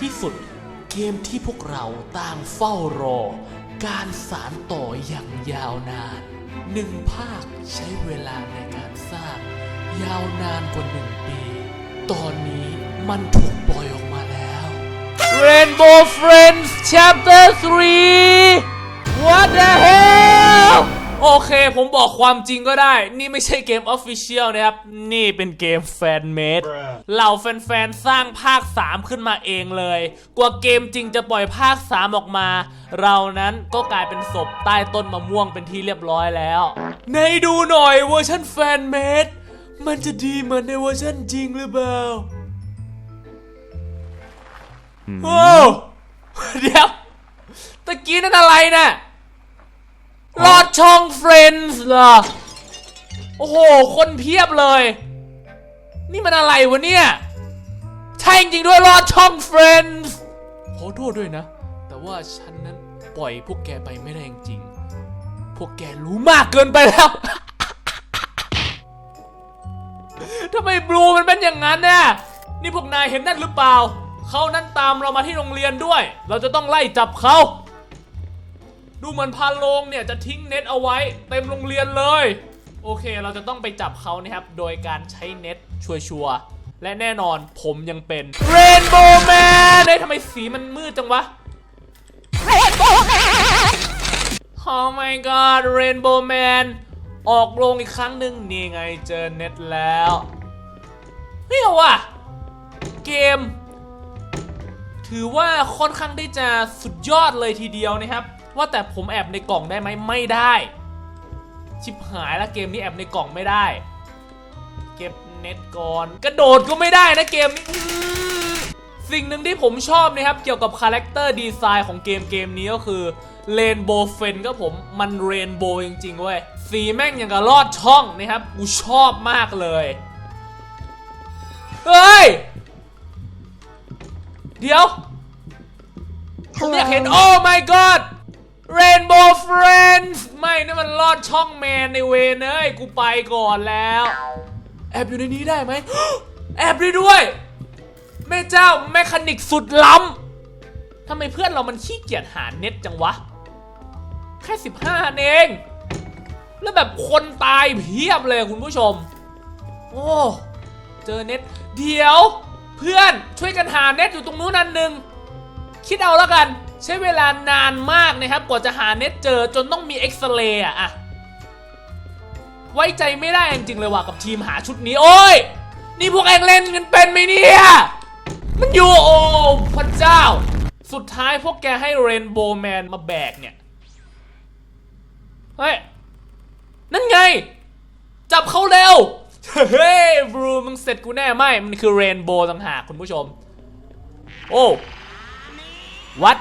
ที่สุด เกมที่พวกเราต่างเฝ้ารอ การสารต่ออย่างยาวนานหนึ่งภาคใช้เวลาในการสร้าง ยาวนานกว่าหนึ่งปี ตอนนี้มันถูกปล่อยออกมาแล้ว Rainbow Friends Chapter 3 What the hell โอเค ผมบอกความจริงก็ได้ นี่ไม่ใช่เกม Official นะครับ นี่เป็นเกมแฟนเมดเหล่าแฟนๆ สร้างภาค 3 ขึ้นมาเองเลย กว่าเกมจริงจะปล่อยภาค 3 ออกมา เรานั้นก็กลายเป็นศพใต้ต้นมะม่วงเป็นที่เรียบร้อยแล้ว ในดูหน่อยเวอร์ชันแฟนเมดมันจะดีเหมือนในเวอร์ชันจริงหรือเปล่าโอ้เดี๋ยวตะกี้นั่นอะไรนะ่ะลอด ช่องเฟรนส์เหรอ โอ้โห คนเพียบเลย นี่มันอะไรวะเนี่ย ใช่จริงด้วยลอดช่องเฟรนส์ขอโทษด้วยนะ แต่ว่าฉันนั้นปล่อยพวกแกไปไม่ได้จริงๆพวกแกรู้มากเกินไปแล้ว ทำไมบลูมันเป็นอย่างนั้นน่ะนี่พวกนายเห็นนั่นหรือเปล่า เขานั้นตามเรามาที่โรงเรียนด้วย เราจะต้องไล่จับเขา ดูเหมือนพาโลงเนี่ยจะทิ้งเน็ตเอาไว้เต็มโรงเรียนเลย โอเคเราจะต้องไปจับเขานะครับ โดยการใช้เน็ตชัวร์ๆและแน่นอนผมยังเป็น Rainbow Man เฮ้ยทำไมสีมันมืดจังวะ Oh my god Rainbow Man ออกโรงอีกครั้งหนึ่งนี่ไงเจอเน็ตแล้วเฮ้ยเอาว่ะเกม ถือว่าค่อนข้างที่จะสุดยอดเลยทีเดียวนะครับ ว่าแต่ผมแอบในกล่องได้ไหมไม่ได้ ชิบหายแล้วเกมนี้แอบในกล่องไม่ได้ เก็บเน็ตก่อน กระโดดก็ไม่ได้นะเกมนี้อื้อสิ่งหนึ่งที่ผมชอบนะครับ เกี่ยวกับคาแรคเตอร์ดีไซน์ของเกมเกมนี้ก็คือเรนโบว์เฟนก็ผมมันเรนโบว์จริงๆเว้ยสีแม่งอย่างกับลอดช่องนะครับกูชอบมากเลยเฮ้ย เดี๋ยวผมอยากเห็นโอ้ my god Rainbow Friends ไม่นั่มันลอดช่องแมนในเวนเอ้ยกูไปก่อนแล้ว แอบอยู่ในนี้ได้ไหม แอบได้ด้วย แม่เจ้าแมคานิกสุดล้ำทำไมเพื่อนเรามันขี้เกียจหาเน็ตจังวะ แค่ 15 เอง แล้วแบบคนตายเพียบเลยคุณผู้ชม โอ้เจอเน็ต เดี๋ยว เพื่อนช่วยกันหาเน็ตอยู่ตรงนู้นนันหนึ่งคิดเอาแล้วกัน ใช้เวลานานมากนะครับ กว่าจะหาเน็ตเจอจนต้องมีเอ็กซเรย์อะอะไว้ใจไม่ได้จริงเลยว่ะกับทีมหาชุดนี้ โอ้ย นี่พวกเองเล่นกันเป็นไหมเนี่ย มันอยู่โอ้พระเจ้า สุดท้ายพวกแกให้เรนโบว์แมนมาแบกเนี่ย เฮ้ย นั่นไง จับเขาเร็ว เฮ้ยบรูมึงเสร็จกูแน่ไม่ มันคือเรนโบว์ต่างหากคุณผู้ชม โอ้วัด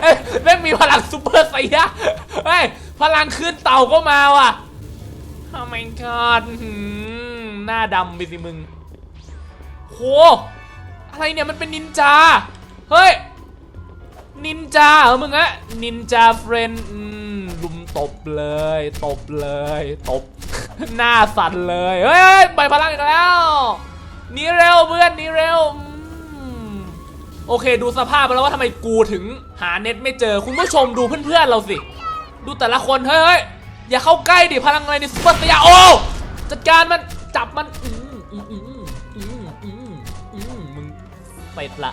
เอ้ยแม่งมีพลังซูเปอร์ไซยะเฮ้ย พลังขึ้นเต่าก็มาว่ะ Oh my god อื้อหือหน้าดำไปสิมึง โห อะไรเนี่ยมันเป็นนินจา เฮ้ย นินจาเหรอมึงอะนินจาเฟรนลุมตบเลย ตบเลย ตบ หน้าสั่นเลย เฮ้ยปล่อยพลังอีกแล้วหนีเร็วเพื่อนหนีเร็วอื โอเค ดูสภาพแล้วว่าทำไมกูถึงหาเน็ตไม่เจอ คุณผู้ชมดูเพื่อนๆเราสิ ดูแต่ละคนเฮ้ยอย่าเข้าใกล้ดิพลังอะไรในซุปเปอร์สยาโอจัดการมันจับมันอืมอืมอืมอืมอืมอืมมึงเป็ดละ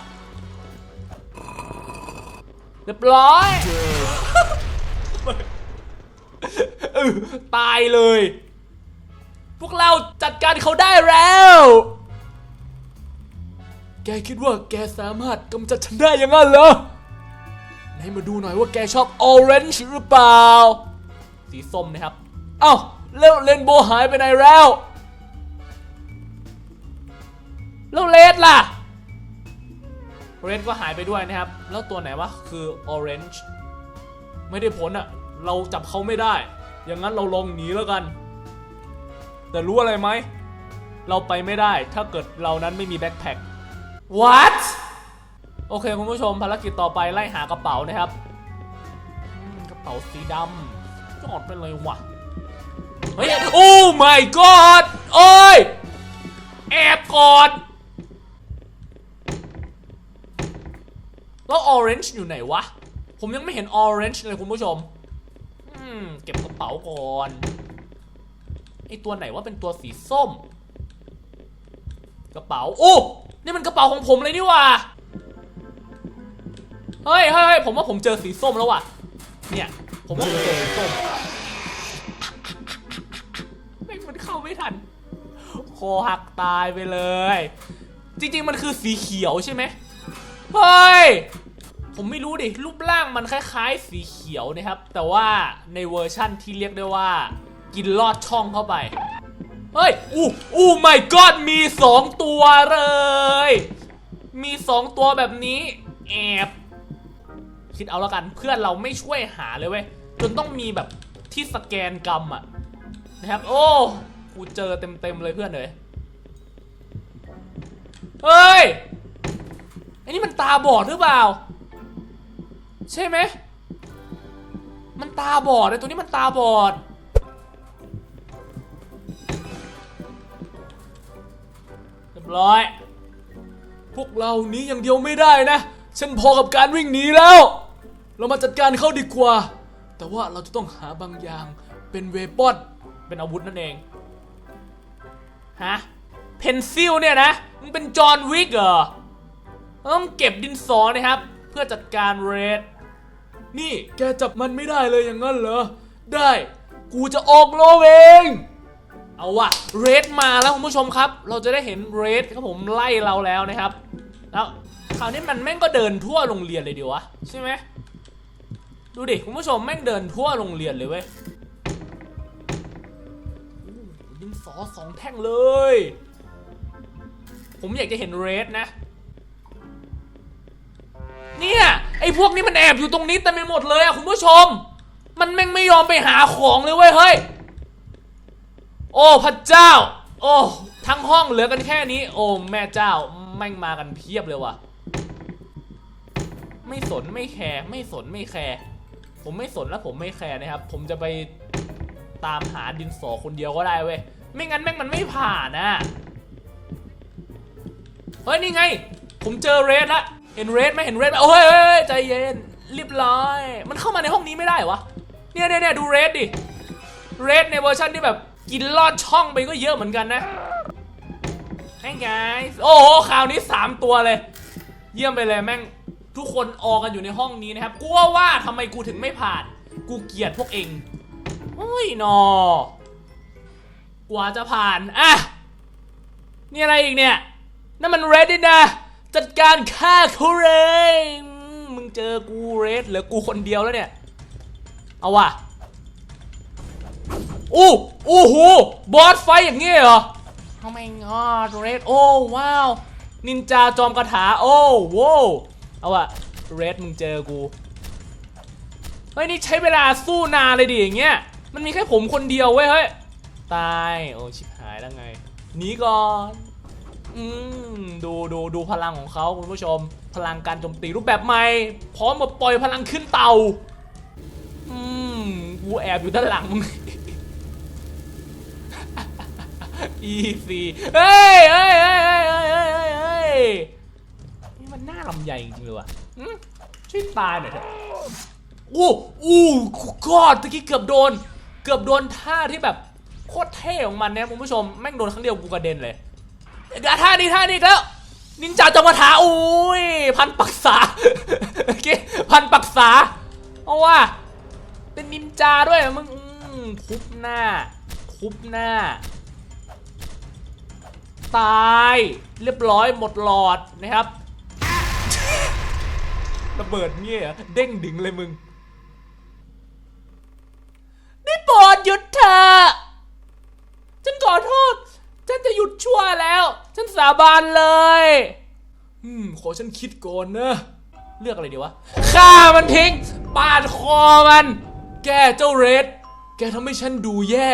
เรียบร้อยตายเลย พวกเราจัดการเขาได้แล้ว แกคิดว่าแกสามารถกำจัดฉันได้อยังงั้นเหรอ ไหนมาดูหน่อยว่าแกชอบออเรนจ์หรือเปล่า สีส้มนะครับ เอ้า แล้วเรนโบว์หายไปไหนแล้ว แล้วเลดล่ะ เรดก็หายไปด้วยนะครับ แล้วตัวไหนวะ คือ Orange ไม่ได้ผลอะเราจับเขาไม่ได้ อย่างนั้นเราลองหนีแล้วกัน แต่รู้อะไรไหม เราไปไม่ได้ถ้าเกิดเรานั้นไม่มีแบ็คแพ็ค what โอเคคุณผู้ชมภารกิจต่อไปไล่หากระเป๋านะครับกระเป๋าสีดำจอดไปเลยวะเฮ้ยโอ้ my god โอ้ยแอบกอดแล้วออร์เรนจ์อยู่ไหนวะ ผมยังไม่เห็นออร์เรนจ์เลยคุณผู้ชมเก็บกระเป๋าก่อนไอตัวไหนว่าเป็นตัวสีส้ม กระเป๋า โอ้ นี่มันกระเป๋าของผมเลยนี่ว่าเฮ้ยเฮ้ยเฮ้ยผมว่าผมเจอสีส้มแล้วว่ะ เนี่ย ผมว่าผมเจอสีส้มแม่งมันเข้าไม่ทัน คอหักตายไปเลย จริง ๆ มันคือสีเขียวใช่ไหมเฮ้ย ผมไม่รู้ดิ รูปร่างมันคล้าย ๆ สีเขียวนะครับ แต่ว่าในเวอร์ชั่นที่เรียกได้ว่า กินลอดช่องเข้าไป เฮ้ย อู้อู้ไม่กอดมีสองตัวเลย มีสองตัวแบบนี้ แอบ คิดเอาแล้วกัน เพื่อนเราไม่ช่วยหาเลยเว้ย จนต้องมีแบบที่สแกนกรรมอะนะครับ โอ้ กูเจอเต็มๆเลยเพื่อนเลย เฮ้ยไอ้นี่มันตาบอดหรือเปล่า ใช่ไหม มันตาบอดไอ้ตัวนี้มันตาบอด รียบร้อย พวกเราหนี้อย่างเดียวไม่ได้นะ ฉันพอกับการวิ่งหนีแล้ว เรามาจัดการเขาดีกว่า แต่ว่าเราจะต้องหาบางอย่างเป็นเวปอนเป็นอาวุธนั่นเอง ฮะ เพนซิลเนี่ยนะมึงเป็นจอห์นวิกเหรอเราต้องเก็บดินสอนะครับ เพื่อจัดการเรด นี่แกจับมันไม่ได้เลยอย่างนั้นเหรอ ได้ กูจะออกโลเอง เอาว่ะเรดมาแล้วคุณผู้ชมครับ เราจะได้เห็นเรดครับผมไล่เราแล้วนะครับ แล้วคราวนี้มันแม่งก็เดินทั่วโรงเรียนเลยดีวะใช่ไหมดูดิคุณผู้ชมแม่งเดินทั่วโรงเรียนเลยเว้ยดินสอสองแท่งเลย ผมอยากจะเห็นเรดนะ เนี่ยไอ้พวกนี้มันแอบอยู่ตรงนี้เต็มไปหมดเลยอะคุณผู้ชม มันแม่งไม่ยอมไปหาของเลยเว้ยเฮ้ย โอ้พระเจ้า โอ้ ทั้งห้องเหลือกันแค่นี้ โอ้แม่เจ้าแม่งมากันเพียบเลยว่ะ ไม่สนไม่แคร์ไม่สนไม่แคร์ผมไม่สนแล้วผมไม่แคร์นะครับ ผมจะไปตามหาดินสอคนเดียวก็ได้เว้ยไม่งั้นแม่งมันไม่ผ่านนะเฮ้ยนี่ไง ผมเจอเรดละเห็นเรดไหมเห็นเรดไหมโอ้ยใจเย็นรีบร้อย มันเข้ามาในห้องนี้ไม่ได้วะเนี่ยเนี่ยเนี่ยดูเรดดิเรดในเวอร์ชันที่แบบ กินลอดช่องไปก็เยอะเหมือนกันนะ Hey guys โอ้โหข่าวนี้ 3 ตัวเลย เยี่ยมไปเลยแม่งทุกคนออกกันอยู่ในห้องนี้นะครับกูว่าว่าทำไมกูถึงไม่ผ่าน กูเกลียดพวกเองโอ้ยนอกว่าจะผ่านอะนี่อะไรอีกเนี่ยนั่นมันเรดดินะ จัดการฆ่าเขาเลยมมึงเจอกูเรดเหลือกูคนเดียวแล้วเนี่ย เอาว่ะ อู้อู้หูบอสไฟอย่างงี้เหรอ Oh my god red โอ้ว้าวนินจาจอมกระถาโอ้โว้วเอาอะเรดมึงเจอกูเฮ้ยนี่ใช้เวลาสู้นานเลยดิอย่างเงี้ยมันมีแค่ผมคนเดียวเว้ยเฮ้ยตายโอ้ชิบหายแล้วไงหนีก่อนอืมดูดูดูพลังของเขาคุณผู้ชม พลังการโจมตีรูปแบบใหม่ พร้อมมาปล่อยพลังขึ้นเตาอืมกูแอบอยู่ด้านหลังมึง อีซีเฮ้ยเฮ้ยเฮ้ยเฮ้ยเฮ้ยเฮ้ยนี่มันหน้าลำใหญ่จริงๆเลยว่ะช่วยตายหน่อยเถอะอู้อู้กอดตะกี้เกือบโดน เกือบโดนท่าที่แบบโคตรเท่ของมันนะคุณผู้ชมแม่งโดนครั้งเดียวกูกระเด็นเลยท่านี้ท่านี้แล้วนินจาจอมาถาอุ้ยพันปักษาโอเคพันปักษาเอาว่าเป็นนินจาด้วยมึงคุบหน้า คุบหน้า ตายเรียบร้อยหมดหลอดนะครับระเบิดเงี้ยเด้งดึงเลยมึงได้โปรดหยุดเถอะฉันขอโทษ ฉันจะหยุดชั่วแล้ว ฉันสาบานเลย อืม ขอฉันคิดก่อนนะ เลือกอะไรดีวะฆ่ามันทิ้ง ปาดคอมัน แกเจ้าเรด แกทำให้ฉันดูแย่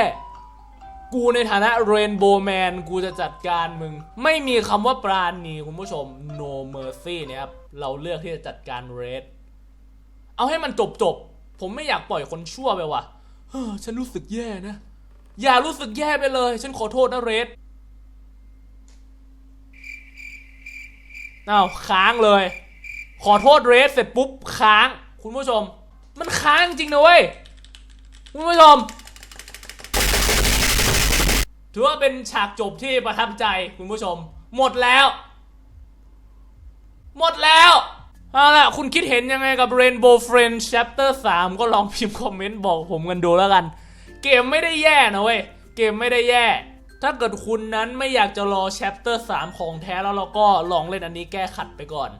กูในฐานะเรนโบว์แมนกูจะจัดการมึง ไม่มีคำว่าปราณีคุณผู้ชม no mercy เนี่ยครับเราเลือกที่จะจัดการเรดเอาให้มันจบจบผมไม่อยากปล่อยคนชั่วไปว่ะเฮ้อฉันรู้สึกแย่นะ อย่ารู้สึกแย่ไปเลย ฉันขอโทษนะเรดอ้าค้างเลย ขอโทษเรสเสร็จปุ๊บค้าง คุณผู้ชม มันค้างจริงนะเว้ย คุณผู้ชม ถือว่าเป็นฉากจบที่ประทับใจคุณผู้ชม หมดแล้ว หมดแล้วเอาล่ะคุณคิดเห็นยังไงกับ Rainbow Friends Chapter 3 ก็ลองพิมพ์คอมเมนต์บอกผมกันดูแล้วกัน เกมไม่ได้แย่นะเว้ย เกมไม่ได้แย่ ถ้าเกิดคุณนั้นไม่อยากจะรอ Chapter 3 ของแท้แล้วเราก็ลองเล่นอันนี้แก้ขัดไปก่อน